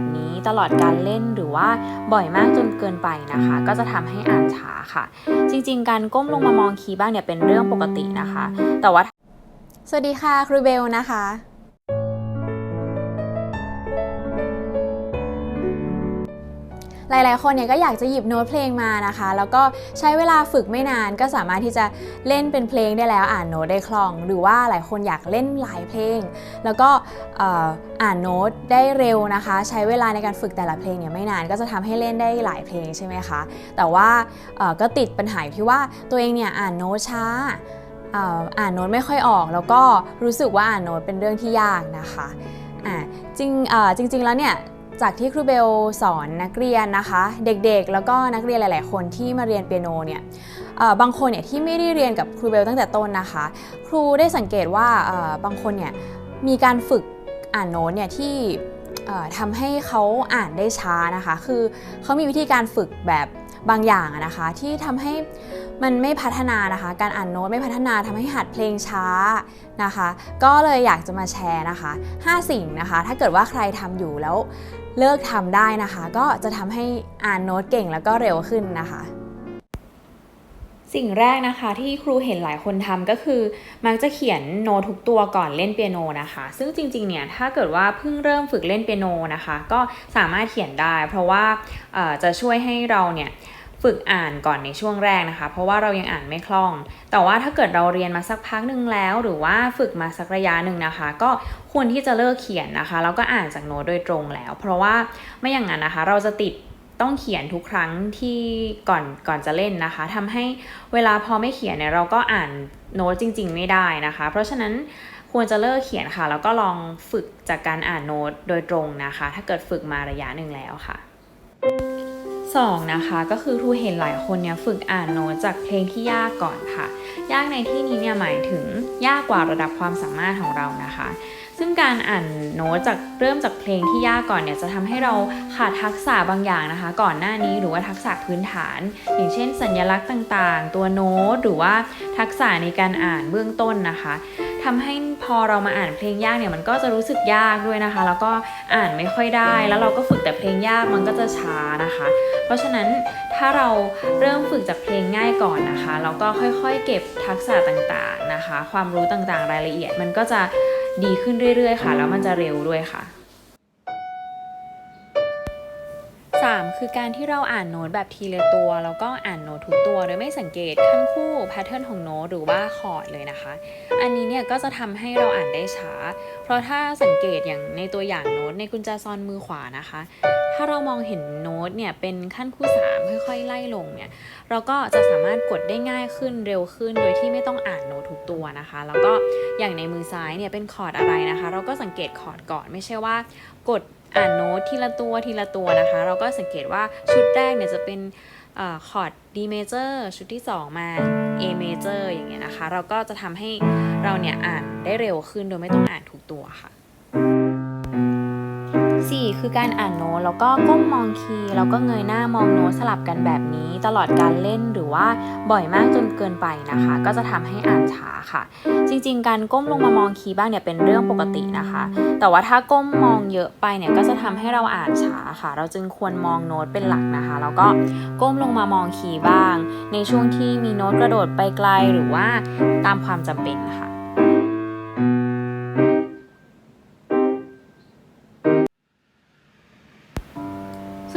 แบบนี้ตลอดการเล่นหรือว่าบ่อยมากจนเกินไปนะคะ ก็จะทำให้อ่านช้าค่ะ จริง ๆ การก้มลงมามองคีย์บ้างเนี่ยเป็นเรื่องปกตินะคะ แต่ว่า สวัสดีค่ะครูเบลนะคะ หลายๆ คนเนี่ยก็อยากจะหยิบโน้ตเพลงมานะคะ แล้วก็ใช้เวลาฝึกไม่นานก็สามารถที่จะเล่นเป็นเพลงได้แล้วอ่านโน้ตได้คล่อง หรือว่าหลายคนอยากเล่นหลายเพลง แล้วก็อ่านโน้ตได้เร็วนะคะ ใช้เวลาในการฝึกแต่ละเพลงเนี่ยไม่นานก็จะทำให้เล่นได้หลายเพลงใช่ไหมคะ แต่ว่าก็ติดปัญหาอยู่ที่ว่าตัวเองเนี่ยอ่านโน้ตช้าอ่านโน้ตไม่ค่อยออก แล้วก็รู้สึกว่าอ่านโน้ตเป็นเรื่องที่ยากนะคะอ่าจริงจริงๆแล้วเนี่ย จากที่ครูเบลสอนนักเรียนนะคะ เด็กๆ แล้วก็นักเรียนหลาย ๆ คนที่มาเรียนเปียโนเนี่ยบางคนเนี่ยที่ไม่ได้เรียนกับครูเบลตั้งแต่ต้นนะคะ ครูได้สังเกตว่าบางคนเนี่ยมีการฝึกอ่านโน้ตเนี่ยที่ทำให้เขาอ่านได้ช้านะคะ คือเขามีวิธีการฝึกแบบบางอย่างนะคะที่ทำให้มันไม่พัฒนานะคะ การอ่านโน้ตไม่พัฒนาทำให้หัดเพลงช้านะคะ ก็เลยอยากจะมาแชร์นะคะ 5 สิ่งนะคะ ถ้าเกิดว่าใครทำอยู่แล้ว เลิกทำได้นะคะ ก็จะทำให้อ่านโน้ตเก่งแล้วก็เร็วขึ้นนะคะ สิ่งแรกนะคะที่ครูเห็นหลายคนทำก็คือ มักจะเขียนโน้ตทุกตัวก่อนเล่นเปียโนนะคะ ซึ่งจริงๆเนี่ยถ้าเกิดว่าเพิ่งเริ่มฝึกเล่นเปียโนนะคะ ก็สามารถเขียนได้ เพราะว่าจะช่วยให้เราเนี่ย ฝึกอ่านก่อนในช่วงแรกนะคะ เพราะว่าเรายังอ่านไม่คล่อง แต่ว่าถ้าเกิดเราเรียนมาสักพักหนึ่งแล้ว หรือว่าฝึกมาสักระยะหนึ่งนะคะ ก็ควรที่จะเลิกเขียนนะคะแล้วก็อ่านจากโน้ตโดยตรงแล้ว เพราะว่าไม่อย่างนั้นนะคะ เราจะติดต้องเขียนทุกครั้งที่ก่อนก่อนจะเล่นนะคะทำให้เวลาพอไม่เขียนเนี่ยเราก็อ่านโน้ตจริง ๆ ไม่ได้นะคะ เพราะฉะนั้นควรจะเลิกเขียนค่ะ แล้วก็ลองฝึกจากการอ่านโน้ตโดยตรงนะคะ ถ้าเกิดฝึกมาระยะหนึ่งแล้วค่ะ 2นะคะก็คือครูเห็นหลายคนเนี่ยฝึกอ่านโน้ตจากเพลงที่ยากก่อนค่ะ ยากในที่นี้เนี่ยหมายถึงยากกว่าระดับความสามารถของเรานะคะ ซึ่งการอ่านโน้ตจากเริ่มจากเพลงที่ยากก่อนเนี่ยจะทำให้เราขาดทักษะบางอย่างนะคะ ก่อนหน้านี้หรือว่าทักษะพื้นฐาน อย่างเช่น สัญลักษณ์ต่างๆ ตัวโน้ตหรือว่าทักษะในการอ่านเบื้องต้นนะคะ ทำให้พอเรามาอ่านเพลงยากเนี่ยมันก็จะรู้สึกยากด้วยนะคะ แล้วก็อ่านไม่ค่อยได้ แล้วเราก็ฝึกแต่เพลงยากมันก็จะช้านะคะ เพราะฉะนั้นถ้าเราเริ่มฝึกจากเพลงง่ายก่อนนะคะแล้วก็ค่อยๆ เก็บทักษะต่างๆนะคะ ความรู้ต่างๆ รายละเอียดมันก็จะดีขึ้นเรื่อยๆ ค่ะ แล้วมันจะเร็วด้วยค่ะ 3 คือการที่เราอ่านโน้ตแบบทีละตัว แล้วก็อ่านโน้ตทุกตัวโดยไม่สังเกตขั้นคู่แพทเทิร์นของโน้ตหรือว่าคอร์ดเลยนะคะ อันนี้เนี่ยก็จะทำให้เราอ่านได้ช้า เพราะถ้าสังเกตอย่างในตัวอย่างโน้ตในกุญแจซอนมือขวานะคะ ถ้าเรามองเห็นโน้ตเนี่ยเป็นขั้นคู่ 3 ค่อยๆ ไล่ลงเนี่ยเราก็จะสามารถกดได้ง่ายขึ้นเร็วขึ้น โดยที่ไม่ต้องอ่านโน้ตทุกตัวนะคะ แล้วก็อย่างในมือซ้ายเนี่ยเป็นคอร์ดอะไรนะคะ เราก็สังเกตคอร์ดก่อนไม่ใช่ว่ากด อ่านโน้ตทีละตัวทีละตัวนะคะ เราก็สังเกตว่าชุดแรกเนี่ยจะเป็นอคอร์ด D major ชุดที่ 2 มา A major อย่างเงี้ยนะคะ เราก็จะทำให้เราเนี่ยอ่านได้เร็วขึ้นโดยไม่ต้องอ่านทุกตัวค่ะ 4 คือการอ่านโน้ตแล้วก็ก้มมองคีย์แล้วก็เงยหน้ามองโน้ตสลับกันแบบนี้ตลอดการเล่นหรือว่าบ่อยมากจนเกินไปนะคะ ก็จะทำให้อ่านช้าค่ะ จริง ๆ การก้มลงมามองคีย์บ้างเนี่ยเป็นเรื่องปกตินะคะ แต่ว่าถ้าก้มมองเยอะไปเนี่ยก็จะทำให้เราอ่านช้าค่ะ เราจึงควรมองโน้ตเป็นหลักนะคะ แล้วก็ก้มลงมามองคีย์บ้าง ในช่วงที่มีโน้ตกระโดดไปไกลหรือว่าตามความจำเป็นค่ะ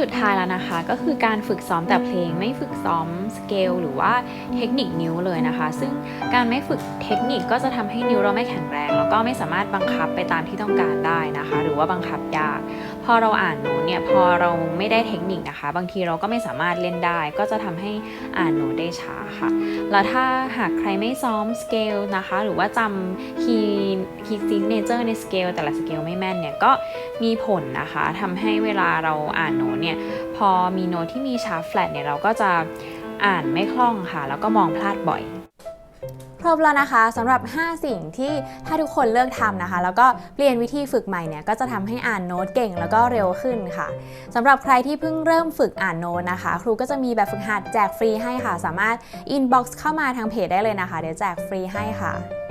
สุดท้ายแล้วนะคะก็คือการฝึกซ้อมแต่เพลงไม่ฝึกซ้อมสเกลหรือว่าเทคนิคนิ้วเลยนะคะ ซึ่งการไม่ฝึกเทคนิคก็จะทำให้นิ้วเราไม่แข็งแรง แล้วก็ไม่สามารถบังคับไปตามที่ต้องการได้นะคะ หรือว่าบังคับยาก พอเราอ่านโน้ตเนี่ยพอเราไม่ได้เทคนิคนะคะ บางทีเราก็ไม่สามารถเล่นได้ ก็จะทำให้อ่านโน้ตได้ช้าค่ะ แล้วถ้าหากใครไม่ซ้อมสเกลนะคะ หรือว่าจำคีย์คีย์ซิงเนเจอร์ในสเกลแต่ละสเกลไม่แม่นเนี่ยก็มีผลนะคะทำให้เวลาเราอ่านโน้ตเนี่ยพอมีโน้ตที่มีชาร์ปแฟลตเนี่ยเราก็จะอ่านไม่คล่องค่ะ แล้วก็มองพลาดบ่อย ครบแล้วนะคะสำหรับ 5 สิ่งที่ถ้าทุกคนเลิกทำนะคะ แล้วก็เปลี่ยนวิธีฝึกใหม่เนี่ยก็จะทำให้อ่านโน้ตเก่งแล้วก็เร็วขึ้นค่ะสำหรับใครที่เพิ่งเริ่มฝึกอ่านโน้ตนะคะ ครูก็จะมีแบบฝึกหัดแจกฟรีให้ค่ะ สามารถอินบ็อกซ์เข้ามาทางเพจได้เลยนะคะ เดี๋ยวแจกฟรีให้ค่ะ